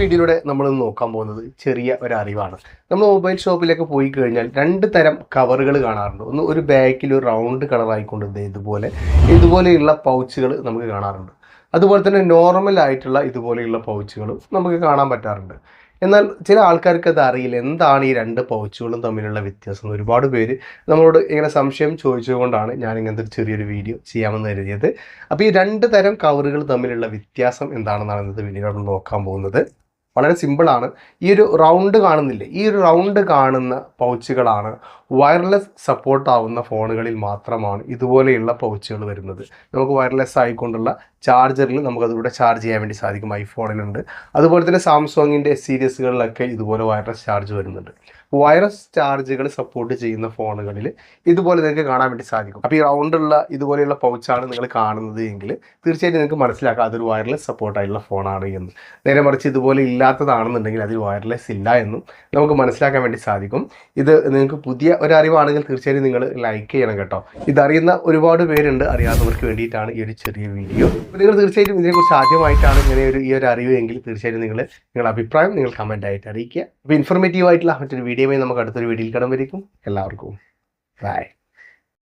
വീഡിയോയിലൂടെ നമ്മൾ നോക്കാൻ പോകുന്നത് ചെറിയ ഒരു അറിവാണ് നമ്മൾ മൊബൈൽ ഷോപ്പിലേക്ക് പോയി കഴിഞ്ഞാൽ രണ്ട് തരം കവറുകൾ കാണാറുണ്ട്. ഒന്ന് ഒരു ബാക്കിൽ ഒരു റൗണ്ട് കളറായിക്കൊണ്ട് ഇതുപോലെ ഇതുപോലെയുള്ള പൗച്ചുകൾ നമുക്ക് കാണാറുണ്ട്. അതുപോലെ തന്നെ നോർമൽ ആയിട്ടുള്ള ഇതുപോലെയുള്ള പൗച്ചുകളും നമുക്ക് കാണാൻ പറ്റാറുണ്ട്. എന്നാൽ ചില ആൾക്കാർക്ക് അത് അറിയില്ല. എന്താണ് ഈ രണ്ട് പൗച്ചുകളും തമ്മിലുള്ള വ്യത്യാസം ഒരുപാട് പേര് നമ്മളോട് ഇങ്ങനെ സംശയം ചോദിച്ചുകൊണ്ടാണ് ഞാൻ ഇങ്ങനത്തെ ഒരു ചെറിയൊരു വീഡിയോ ചെയ്യാമെന്ന് കരുതിയത്. അപ്പോൾ ഈ രണ്ട് തരം കവറുകൾ തമ്മിലുള്ള വ്യത്യാസം എന്താണെന്നാണ് ഇന്നത്തെ വീഡിയോ നോക്കാൻ പോകുന്നത്. വളരെ സിമ്പിളാണ് ഈ ഒരു റൗണ്ട് കാണുന്നില്ലേ? ഈ ഒരു റൗണ്ട് കാണുന്ന പൗച്ചുകളാണ് വയർലെസ് സപ്പോർട്ട് ആവുന്ന ഫോണുകളിൽ മാത്രമാണ് ഇതുപോലെയുള്ള പൗച്ചുകൾ വരുന്നത്. നമുക്ക് വയർലെസ് ആയിക്കൊണ്ടുള്ള ചാർജറിൽ നമുക്കതിലൂടെ ചാർജ് ചെയ്യാൻ വേണ്ടി സാധിക്കും. ഐഫോണിലുണ്ട് അതുപോലെ തന്നെ സാംസങ്ങിന്റെ സീരീസുകളിലൊക്കെ ഇതുപോലെ വയർലെസ് ചാർജ് വരുന്നുണ്ട്. വൈറസ് ചാർജുകൾ സപ്പോർട്ട് ചെയ്യുന്ന ഫോണുകളിൽ ഇതുപോലെ നിങ്ങൾക്ക് കാണാൻ വേണ്ടി സാധിക്കും. അപ്പോൾ ഈ റൗണ്ടുള്ള ഇതുപോലെയുള്ള പൗച്ചാണ് നിങ്ങൾ കാണുന്നത് എങ്കിൽ തീർച്ചയായിട്ടും നിങ്ങൾക്ക് മനസ്സിലാക്കാം അതൊരു വയർലെസ് സപ്പോർട്ടായിട്ടുള്ള ഫോണാണ് എന്ന്. നേരെ മറിച്ച് ഇതുപോലെ ഇല്ലാത്തതാണെന്നുണ്ടെങ്കിൽ അതിൽ വയർലെസ് ഇല്ല എന്നും നമുക്ക് മനസ്സിലാക്കാൻ വേണ്ടി സാധിക്കും. ഇത് നിങ്ങൾക്ക് പുതിയ ഒരു അറിവാണെങ്കിൽ തീർച്ചയായും നിങ്ങൾ ലൈക്ക് ചെയ്യണം കേട്ടോ. ഇതറിയുന്ന ഒരുപാട് പേരുണ്ട്. അറിയാത്തവർക്ക് വേണ്ടിയിട്ടാണ് ഈ ഒരു ചെറിയ വീഡിയോ. നിങ്ങൾ തീർച്ചയായിട്ടും ഇതിനെക്കുറിച്ച് ആദ്യമായിട്ടാണ് ഇങ്ങനെ ഒരു ഈ ഒരു അറിവ് എങ്കിൽ തീർച്ചയായിട്ടും നിങ്ങൾ നിങ്ങളുടെ അഭിപ്രായം നിങ്ങൾ കമന്റ് ആയിട്ട് അറിയിക്കുക. അപ്പോൾ ഇൻഫോർമേറ്റീവ് ആയിട്ടുള്ള മറ്റൊരു വീഡിയോയുമായി നമുക്ക് അടുത്തൊരു വീഡിയോയിൽ കടം വരിക്കും എല്ലാവർക്കും. ബൈ